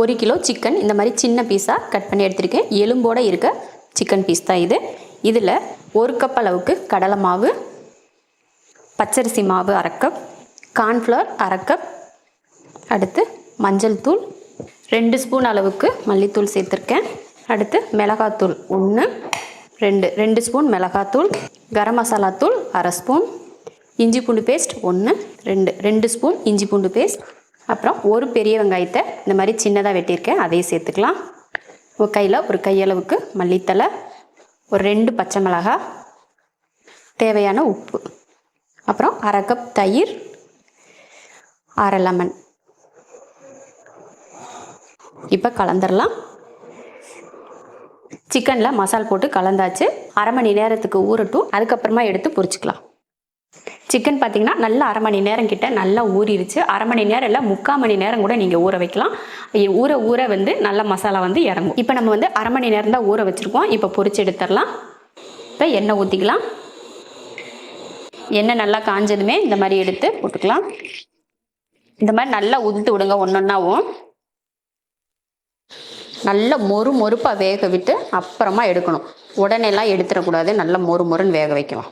ஒரு kilo chicken இந்த மாதிரி சின்ன பீஸாக கட் பண்ணி எடுத்திருக்கேன். எலும்போடு இருக்க சிக்கன் பீஸ் தான் இது. இதில் ஒரு கப் அளவுக்கு கடலை மாவு பச்சரிசி மாவு அரை கப் கார்ன்ஃப்ளவர் அரை கப் அடுத்து மஞ்சள் தூள் ரெண்டு ஸ்பூன் அளவுக்கு மல்லித்தூள் சேர்த்துருக்கேன். அடுத்து மிளகாத்தூள் ஒன்று ரெண்டு ரெண்டு ஸ்பூன் மிளகாத்தூள் கரம் மசாலா தூள் அரை ஸ்பூன் இஞ்சி பூண்டு பேஸ்ட் ஒன்று ரெண்டு ரெண்டு ஸ்பூன் இஞ்சி பூண்டு பேஸ்ட் அப்புறம் ஒரு பெரிய வெங்காயத்தை இந்த மாதிரி சின்னதாக வெட்டியிருக்கேன். அதையும் சேர்த்துக்கலாம். ஒரு கையில் ஒரு கையளவுக்கு மல்லித்தலை ஒரு ரெண்டு பச்சை மிளகா தேவையான உப்பு. அப்புறம் அரை கப் தயிர் அரை லெமன். இப்போ கலந்துடலாம் சிக்கனில் மசால் போட்டு கலந்தாச்சு. அரை மணி நேரத்துக்கு ஊறட்டும். அதுக்கப்புறமா எடுத்து பொரிச்சிக்கலாம். சிக்கன் பார்த்தீங்கன்னா நல்லா அரை மணி நேரம் கிட்ட நல்லா ஊறிடுச்சு அரை மணி நேரம் இல்லை முக்கால் மணி நேரம் கூட நீங்கள் ஊற வைக்கலாம். ஊற ஊற வந்து நல்ல மசாலா வந்து இறங்கும். இப்போ நம்ம வந்து அரை மணி நேரம் தான் ஊற வச்சுருக்கோம். இப்போ பொரிச்சு எடுத்துடலாம். இப்போ எண்ணெய் ஊற்றிக்கலாம் எண்ணெய் நல்லா காஞ்சதுமே இந்த மாதிரி எடுத்து போட்டுக்கலாம். இந்த மாதிரி நல்லா உதுத்து விடுங்க ஒன்றொன்னாவும் நல்லா மொறு மொறுப்பாக வேக விட்டு அப்புறமா எடுக்கணும். உடனேலாம் எடுத்துடக்கூடாது. நல்லா மொறு மொறுன்னு வேக வைக்கலாம்.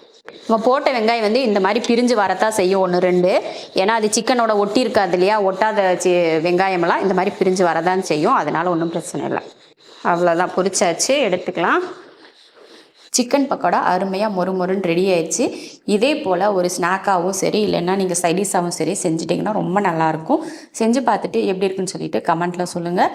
நம்ம போட்ட வெங்காயம் வந்து இந்த மாதிரி பிரிஞ்சு வரத்தான் செய்யும் ஒன்று ரெண்டு. ஏன்னா அது சிக்கனோட ஒட்டி இருக்காது இல்லையா? ஒட்டாத சி வெங்காயமெல்லாம் இந்த மாதிரி பிரிஞ்சு வரதான் செய்யும். அதனால் ஒன்றும் பிரச்சனை இல்லை. அவ்வளோதான் பொரிச்சாச்சு. எடுத்துக்கலாம். சிக்கன் பக்கோடா அருமையாக மொறு மொறுன்னு ரெடி ஆயிடுச்சு. இதே போல் ஒரு ஸ்நாக்காகவும் சரி இல்லைன்னா நீங்கள் சைடிஷாகவும் சரி செஞ்சிட்டிங்கன்னா ரொம்ப நல்லாயிருக்கும் செஞ்சு பார்த்துட்டு எப்படி இருக்குன்னு சொல்லிட்டு கமெண்ட்டில் சொல்லுங்கள்